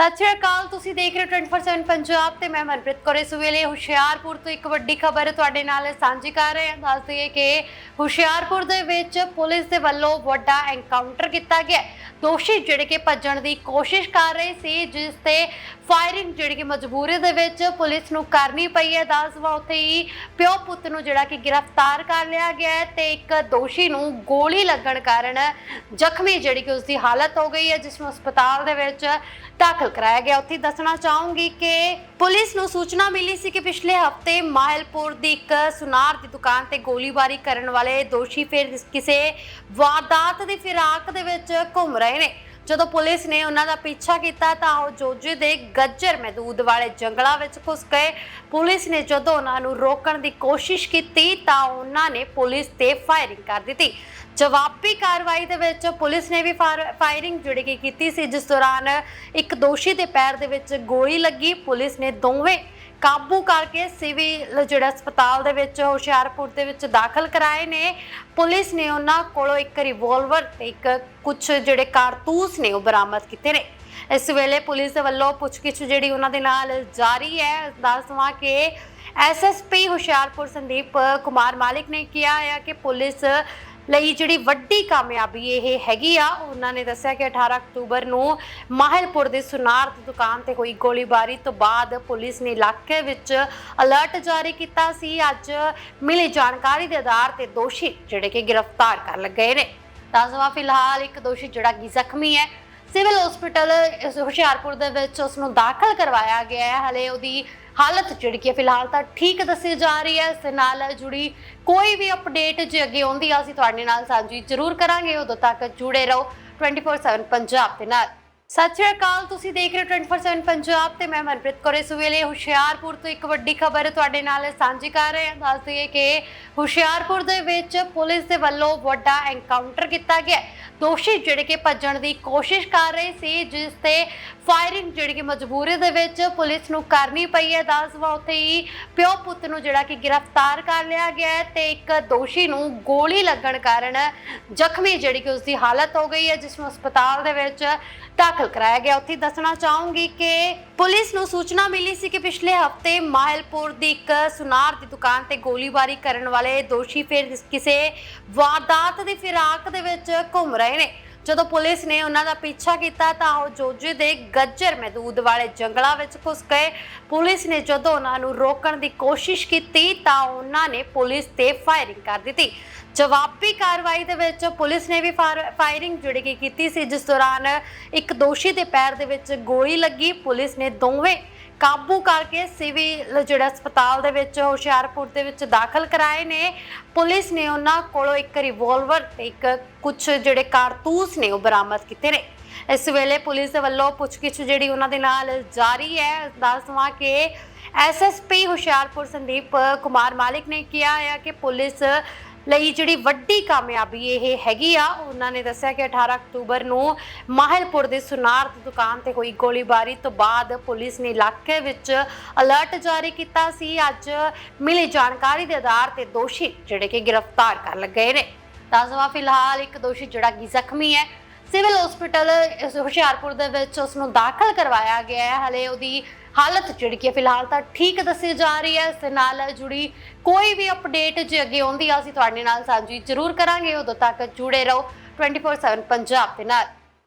ਸਤਿ ਸ਼੍ਰੀ ਅਕਾਲ, ਤੁਸੀਂ ਦੇਖ ਰਹੇ ਹੋ 24/7 ਪੰਜਾਬ ਤੇ ਮੈਂ ਮਨਪ੍ਰੀਤ ਕੌਰ ਇਸ ਵੇਲੇ ਹੁਸ਼ਿਆਰਪੁਰ ਤੋਂ ਇੱਕ ਵੱਡੀ ਖਬਰ ਤੁਹਾਡੇ ਨਾਲ ਸਾਂਝੀ ਕਰ ਰਹੇ ਹਾਂ। ਦੱਸ ਦਈਏ ਕਿ ਹੁਸ਼ਿਆਰਪੁਰ ਦੇ ਵਿੱਚ ਪੁਲਿਸ ਦੇ ਵੱਲੋਂ ਵੱਡਾ ਐਨਕਾਊਂਟਰ ਕੀਤਾ ਗਿਆ ਦੋਸ਼ੀ ਜਿਹੜੇ ਕਿ ਭੱਜਣ ਦੀ ਕੋਸ਼ਿਸ਼ ਕਰ ਰਹੇ ਸੀ, ਜਿਸ ਤੇ ਫਾਇਰਿੰਗ ਜਿਹੜੀ ਕਿ ਮਜਬੂਰੀ ਦੇ ਵਿੱਚ ਪੁਲਿਸ ਨੂੰ ਕਰਨੀ ਪਈ ਹੈ। ਦੱਸਵਾ ਉੱਥੇ ਹੀ ਪਿਓ ਪੁੱਤ ਨੂੰ ਜਿਹੜਾ ਕਿ ਗ੍ਰਿਫਤਾਰ ਕਰ ਲਿਆ ਗਿਆ ਹੈ ਤੇ ਇੱਕ ਦੋਸ਼ੀ ਨੂੰ ਗੋਲੀ ਲੱਗਣ ਕਾਰਨ ਜ਼ਖਮੀ ਜਿਹੜੀ ਕਿ ਉਸ ਦੀ ਹਾਲਤ ਹੋ ਗਈ ਹੈ, ਜਿਸ ਨੂੰ ਹਸਪਤਾਲ ਦੇ ਵਿੱਚ ਦਾਖਲ ਕਰਾਇਆ ਗਿਆ। ਉੱਥੇ ਦੱਸਣਾ ਚਾਹੂੰਗੀ ਕਿ ਪੁਲਿਸ ਨੂੰ ਸੂਚਨਾ ਮਿਲੀ ਸੀ ਕਿ ਪਿਛਲੇ ਹਫ਼ਤੇ ਮਾਹਿਲਪੁਰ ਦੀ ਇੱਕ ਸੁਨਾਰ ਦੀ ਦੁਕਾਨ ਤੇ ਗੋਲੀਬਾਰੀ ਕਰਨ ਵਾਲੇ ਦੋਸ਼ੀ ਫਿਰ ਕਿਸੇ ਵਾਰਦਾਤ ਦੀ ਫਿਰਾਕ ਦੇ ਵਿੱਚ ਘੁੰਮ ਰਹੇ ਨੇ। ਜਦੋਂ ਪੁਲਿਸ ਨੇ ਉਹਨਾਂ ਦਾ ਪਿੱਛਾ ਕੀਤਾ ਤਾਂ ਉਹ ਜੋਜੇ ਦੇ ਗੱਜਰ ਮਹਿਦੂਦ ਵਾਲੇ ਜੰਗਲਾਂ ਵਿੱਚ ਘੁਸ ਗਏ। ਪੁਲਿਸ ਨੇ ਜਦੋਂ ਉਹਨਾਂ ਨੂੰ ਰੋਕਣ ਦੀ ਕੋਸ਼ਿਸ਼ ਕੀਤੀ ਤਾਂ ਉਹਨਾਂ ਨੇ ਪੁਲਿਸ ਤੇ ਫਾਇਰਿੰਗ ਕਰ ਦਿੱਤੀ। ਜਵਾਬੀ ਕਾਰਵਾਈ ਦੇ ਵਿੱਚ ਪੁਲਿਸ ਨੇ ਵੀ ਫਾਰ- ਫਾਇਰਿੰਗ ਜਿਹੜੀ ਕਿ ਕੀਤੀ ਸੀ, ਜਿਸ ਦੌਰਾਨ ਇੱਕ ਦੋਸ਼ੀ ਦੇ ਪੈਰ ਦੇ ਵਿੱਚ ਗੋਲੀ ਲੱਗੀ। ਪੁਲਿਸ ਨੇ ਦੋਵੇਂ ਕਾਬੂ ਕਰਕੇ ਸਿਵਲ ਜਿਹੜਾ ਹਸਪਤਾਲ ਦੇ ਵਿੱਚ ਹੁਸ਼ਿਆਰਪੁਰ ਦੇ ਵਿੱਚ ਦਾਖਲ ਕਰਾਏ ਨੇ। ਪੁਲਿਸ ਨੇ ਉਹਨਾਂ ਕੋਲੋਂ ਇੱਕ ਰਿਵੋਲਵਰ ਤੇ ਇੱਕ ਕੁਝ ਜਿਹੜੇ ਕਾਰਤੂਸ ਨੇ ਉਹ ਬਰਾਮਦ ਕੀਤੇ ਨੇ। ਇਸ ਵੇਲੇ ਪੁਲਿਸ ਦੇ ਵੱਲੋਂ ਪੁੱਛਗਿੱਛ ਜਿਹੜੀ ਉਹਨਾਂ ਦੇ ਨਾਲ ਜਾਰੀ ਹੈ ਦੱਸ ਦਵਾਂ ਕਿ ਐਸਐਸਪੀ ਹੁਸ਼ਿਆਰਪੁਰ ਸੰਦੀਪ ਕੁਮਾਰ ਮਾਲਿਕ ਨੇ ਕਿਹਾ ਹੈ ਕਿ ਪੁਲਿਸ ਲਈ ਜਿਹੜੀ ਵੱਡੀ ਕਾਮਯਾਬੀ ਇਹ ਹੈਗੀ ਆ, ਉਹਨਾਂ ਨੇ ਦੱਸਿਆ ਕਿ 18 ਅਕਤੂਬਰ ਨੂੰ ਮਾਹਿਲਪੁਰ ਦੇ ਸੁਨਾਰ ਦੀ ਦੁਕਾਨ ਤੇ ਹੋਈ ਗੋਲੀਬਾਰੀ ਤੋਂ ਬਾਅਦ ਪੁਲਿਸ ਨੇ ਇਲਾਕੇ ਵਿੱਚ ਅਲਰਟ ਜਾਰੀ ਕੀਤਾ ਸੀ। ਅੱਜ ਮਿਲੀ ਜਾਣਕਾਰੀ ਦੇ ਆਧਾਰ ਤੇ ਦੋਸ਼ੀ ਜਿਹੜੇ ਕਿ ਗ੍ਰਿਫਤਾਰ ਕਰ ਲਏ ਗਏ ਨੇ। ਤਾਜ਼ਾ ਫਿਲਹਾਲ ਇੱਕ ਦੋਸ਼ੀ ਜਿਹੜਾ ਕਿ ਜ਼ਖਮੀ ਹੈ ਸਿਵਲ ਹਸਪੀਟਲ ਹੁਸ਼ਿਆਰਪੁਰ ਦੇ ਵਿੱਚ ਉਸ ਨੂੰ ਦਾਖਲ ਕਰਵਾਇਆ ਗਿਆ ਹੈ। ਹਲੇ ਉਹਦੀ ਹਾਲਤ ਜਿਹੜੀ ਕਿ ਫਿਲਹਾਲ ਤਾਂ ਠੀਕ ਦੱਸੀ ਜਾ ਰਹੀ ਹੈ। ਇਸ ਦੇ ਨਾਲ ਜੁੜੀ ਕੋਈ ਵੀ ਅਪਡੇਟ ਜੇ ਅੱਗੇ ਆਉਂਦੀ ਆ, ਅਸੀਂ ਤੁਹਾਡੇ ਨਾਲ ਸਾਂਝੀ ਜ਼ਰੂਰ ਕਰਾਂਗੇ। ਉਦੋਂ ਤੱਕ ਜੁੜੇ ਰਹੋ 24/7 ਪੰਜਾਬ ਦੇ ਨਾਲ। ਸਤਿ ਸ਼੍ਰੀ ਅਕਾਲ, ਤੁਸੀਂ ਦੇਖ ਰਹੇ ਹੋ 24/7 ਪੰਜਾਬ ਤੇ ਮੈਂ ਮਨਪ੍ਰੀਤ ਕੌਰ। ਇਸ ਵੇਲੇ ਹੁਸ਼ਿਆਰਪੁਰ ਤੋਂ ਇੱਕ ਵੱਡੀ ਖਬਰ ਤੁਹਾਡੇ ਨਾਲ ਸਾਂਝੀ ਕਰ ਰਹੇ ਹਾਂ। ਦੱਸ ਦਈਏ ਕਿ ਹੁਸ਼ਿਆਰਪੁਰ ਦੇ ਵਿੱਚ ਪੁਲਿਸ ਦੇ ਵੱਲੋਂ ਵੱਡਾ ਐਨਕਾਊਂਟਰ ਕੀਤਾ ਗਿਆ ਦੋਸ਼ੀ ਜਿਹੜੇ ਕਿ ਭੱਜਣ ਦੀ ਕੋਸ਼ਿਸ਼ ਕਰ ਰਹੇ ਸੀ, ਜਿਸ ਤੇ ਫਾਇਰਿੰਗ ਜਿਹੜੀ ਕਿ ਮਜਬੂਰੀ ਦੇ ਵਿੱਚ ਪੁਲਿਸ ਨੂੰ ਕਰਨੀ ਪਈ ਹੈ। ਦੱਸਵਾ ਉੱਥੇ ਹੀ ਪਿਓ ਪੁੱਤ ਨੂੰ ਜਿਹੜਾ ਕਿ ਗ੍ਰਿਫਤਾਰ ਕਰ ਲਿਆ ਗਿਆ ਹੈ ਤੇ ਇੱਕ ਦੋਸ਼ੀ ਨੂੰ ਗੋਲੀ ਲੱਗਣ ਕਾਰਨ ਜ਼ਖਮੀ ਜਿਹੜੀ ਕਿ ਉਸ ਦੀ ਹਾਲਤ ਹੋ ਗਈ ਹੈ, ਜਿਸ ਨੂੰ ਹਸਪਤਾਲ ਦੇ ਵਿੱਚ ਦਾਖਲ ਕਰਾਇਆ ਗਿਆ। ਉੱਥੇ ਦੱਸਣਾ ਚਾਹੂੰਗੀ ਕਿ ਪੁਲਿਸ ਨੂੰ ਸੂਚਨਾ ਮਿਲੀ ਸੀ ਕਿ ਪਿਛਲੇ ਹਫ਼ਤੇ ਮਾਹਲਪੁਰ ਦੀ ਇੱਕ ਸੁਨਾਰ ਦੀ ਦੁਕਾਨ ਤੇ ਗੋਲੀਬਾਰੀ ਕਰਨ ਵਾਲੇ ਦੋਸ਼ੀ ਫਿਰ ਕਿਸੇ ਵਾਰਦਾਤ ਦੀ ਫਿਰਾਕ ਦੇ ਵਿੱਚ ਘੁੰਮ ਰਹੇ ਨੇ। ਜਦੋਂ ਪੁਲਿਸ ਨੇ ਉਹਨਾਂ ਦਾ ਪਿੱਛਾ ਕੀਤਾ ਤਾਂ ਉਹ ਜੋਜੇ ਦੇ ਗੱਜਰ ਮਹਿਦੂਦ ਵਾਲੇ ਜੰਗਲਾਂ ਵਿੱਚ ਘੁਸ ਗਏ। ਪੁਲਿਸ ਨੇ ਜਦੋਂ ਉਹਨਾਂ ਨੂੰ ਰੋਕਣ ਦੀ ਕੋਸ਼ਿਸ਼ ਕੀਤੀ ਤਾਂ ਉਹਨਾਂ ਨੇ ਪੁਲਿਸ ਤੇ ਫਾਇਰਿੰਗ ਕਰ ਦਿੱਤੀ। ਜਵਾਬੀ ਕਾਰਵਾਈ ਦੇ ਵਿੱਚ ਪੁਲਿਸ ਨੇ ਵੀ ਫਾਰ- ਫਾਇਰਿੰਗ ਜਿਹੜੀ ਕਿ ਕੀਤੀ ਸੀ, ਜਿਸ ਦੌਰਾਨ ਇੱਕ ਦੋਸ਼ੀ ਦੇ ਪੈਰ ਦੇ ਵਿੱਚ ਗੋਲੀ ਲੱਗੀ। ਪੁਲਿਸ ਨੇ ਦੋਵੇਂ ਕਾਬੂ ਕਰਕੇ ਸਿਵਲ ਜਿਹੜਾ ਹਸਪਤਾਲ ਦੇ ਵਿੱਚ, ਹੁਸ਼ਿਆਰਪੁਰ ਦੇ ਵਿੱਚ ਦਾਖਲ ਕਰਾਏ ਨੇ। ਪੁਲਿਸ ਨੇ ਉਹਨਾਂ ਕੋਲੋਂ ਇੱਕ ਰਿਵੋਲਵਰ ਤੇ ਇੱਕ ਕੁਝ ਜਿਹੜੇ ਕਾਰਤੂਸ ਨੇ ਉਹ ਬਰਾਮਦ ਕੀਤੇ ਨੇ। ਇਸ ਵੇਲੇ ਪੁਲਿਸ ਦੇ ਵੱਲੋਂ ਪੁੱਛਗਿੱਛ ਜਿਹੜੀ ਉਹਨਾਂ ਦੇ ਨਾਲ ਜਾਰੀ ਹੈ ਦੱਸ ਦਵਾਂ ਕਿ ਐਸਐਸਪੀ ਹੁਸ਼ਿਆਰਪੁਰ ਸੰਦੀਪ ਕੁਮਾਰ ਮਾਲਿਕ ਨੇ ਕਿਹਾ ਹੈ ਕਿ ਪੁਲਿਸ ਲਈ ਜਿਹੜੀ ਵੱਡੀ ਕਾਮਯਾਬੀ ਇਹ ਹੈਗੀ ਆ, ਉਹਨਾਂ ਨੇ ਦੱਸਿਆ ਕਿ 18 ਅਕਤੂਬਰ ਨੂੰ ਮਾਹਿਲਪੁਰ ਦੇ ਸੁਨਾਰ ਦੀ ਦੁਕਾਨ ਤੇ ਹੋਈ ਗੋਲੀਬਾਰੀ ਤੋਂ ਬਾਅਦ ਪੁਲਿਸ ਨੇ ਇਲਾਕੇ ਵਿੱਚ ਅਲਰਟ ਜਾਰੀ ਕੀਤਾ ਸੀ। ਅੱਜ ਮਿਲੀ ਜਾਣਕਾਰੀ ਦੇ ਆਧਾਰ ਤੇ ਦੋਸ਼ੀ ਜਿਹੜੇ ਕਿ ਗ੍ਰਿਫਤਾਰ ਕਰ ਲਏ ਗਏ ਨੇ। ਤਾਜ਼ਾ ਫਿਲਹਾਲ ਇੱਕ ਦੋਸ਼ੀ ਜਿਹੜਾ ਕਿ ਜ਼ਖਮੀ ਹੈ। ਸਿਵਲ ਹਸਪੀਟਲ, ਹੁਸ਼ਿਆਰਪੁਰ ਦੇ ਵਿੱਚ ਉਸ ਨੂੰ ਦਾਖਲ ਕਰਵਾਇਆ ਗਿਆ ਹੈ। ਹਲੇ ਉਹਦੀ ਹਾਲਤ ਜਿਹੜੀ ਕਿ ਫਿਲਹਾਲ ਤਾਂ ਠੀਕ ਦੱਸੀ ਜਾ ਰਹੀ ਹੈ। ਇਸ ਦੇ ਨਾਲ ਜੁੜੀ ਕੋਈ ਵੀ ਅਪਡੇਟ ਜੇ ਅੱਗੇ ਆਉਂਦੀ ਆ, ਅਸੀਂ ਤੁਹਾਡੇ ਨਾਲ ਸਾਂਝੀ ਜ਼ਰੂਰ ਕਰਾਂਗੇ। ਉਦੋਂ ਤੱਕ ਜੁੜੇ ਰਹੋ। 24/7 ਪੰਜਾਬ ਦੇ ਨਾਲ।